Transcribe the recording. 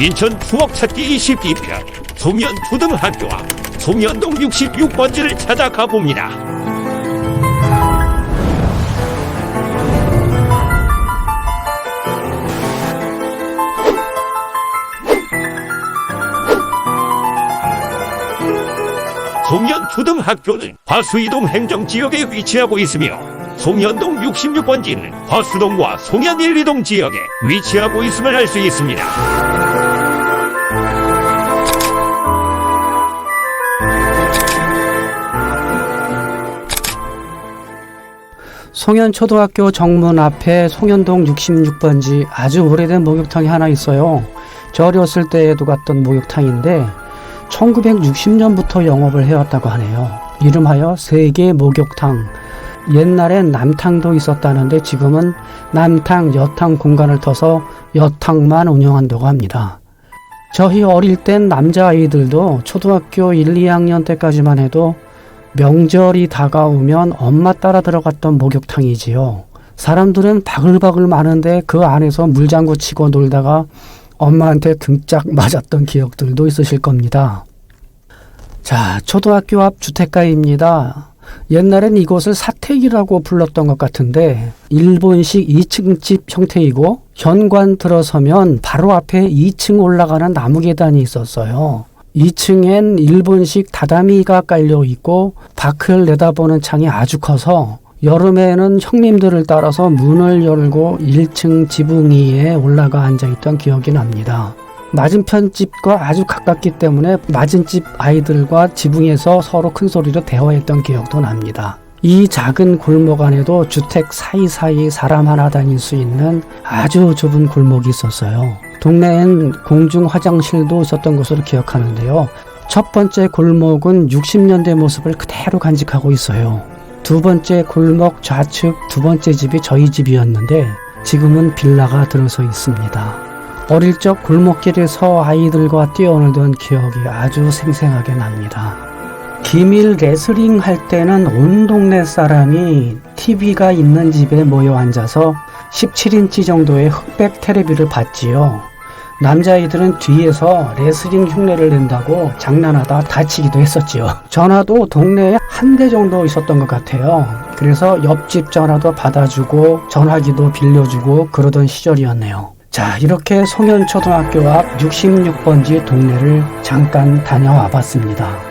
인천 추억 찾기 22편 송현 초등학교와 송현동 66번지를 찾아 가 봅니다. 송현 초등학교는 화수이동 행정지역에 위치하고 있으며 송현동 66번지는 화수동과 송현 1, 2동 지역에 위치하고 있음을 알 수 있습니다. 송현초등학교 정문 앞에 송현동 66번지 아주 오래된 목욕탕이 하나 있어요. 저 어렸을 때에도 갔던 목욕탕인데 1960년부터 영업을 해왔다고 하네요. 이름하여 세계 목욕탕. 옛날엔 남탕도 있었다는데 지금은 남탕, 여탕 공간을 터서 여탕만 운영한다고 합니다. 저희 어릴 땐 남자아이들도 초등학교 1, 2학년 때까지만 해도 명절이 다가오면 엄마 따라 들어갔던 목욕탕이지요. 사람들은 바글바글 많은데 그 안에서 물장구 치고 놀다가 엄마한테 등짝 맞았던 기억들도 있으실 겁니다. 자, 초등학교 앞 주택가입니다. 옛날엔 이곳을 사택이라고 불렀던 것 같은데 일본식 2층 집 형태이고 현관 들어서면 바로 앞에 2층 올라가는 나무 계단이 있었어요. 2층엔 일본식 다다미가 깔려 있고 밖을 내다보는 창이 아주 커서 여름에는 형님들을 따라서 문을 열고 1층 지붕 위에 올라가 앉아 있던 기억이 납니다. 맞은편 집과 아주 가깝기 때문에 맞은 집 아이들과 지붕에서 서로 큰 소리로 대화했던 기억도 납니다. 이 작은 골목 안에도 주택 사이사이 사람 하나 다닐 수 있는 아주 좁은 골목이 있었어요. 동네엔 공중 화장실도 있었던 것으로 기억하는데요. 첫 번째 골목은 60년대 모습을 그대로 간직하고 있어요. 두 번째 골목 좌측 두 번째 집이 저희 집이었는데 지금은 빌라가 들어서 있습니다. 어릴 적 골목길에서 아이들과 뛰어놀던 기억이 아주 생생하게 납니다. 기밀 레슬링 할 때는 온 동네 사람이 TV가 있는 집에 모여 앉아서 17인치 정도의 흑백 테레비를 봤지요. 남자아이들은 뒤에서 레슬링 흉내를 낸다고 장난하다 다치기도 했었지요. 전화도 동네에 한 대 정도 있었던 것 같아요. 그래서 옆집 전화도 받아주고 전화기도 빌려주고 그러던 시절이었네요. 자, 이렇게 송현초등학교 앞 66번지 동네를 잠깐 다녀와 봤습니다.